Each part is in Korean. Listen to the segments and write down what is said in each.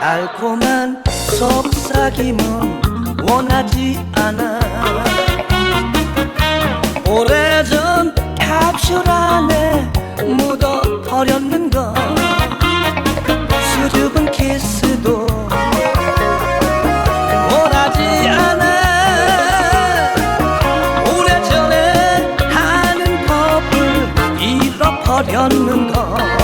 달콤한 속삭임은 원하지 않아. 오래전 캡슐 안에 묻어버렸는 거 수줍은 키스도 원하지 않아. 오래전에 하는 법을 잃어버렸는 거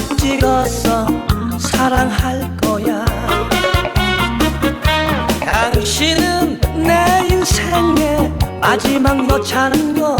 딱 찍어서 사랑할 거야. 당신은 내 인생의 마지막 여자는 거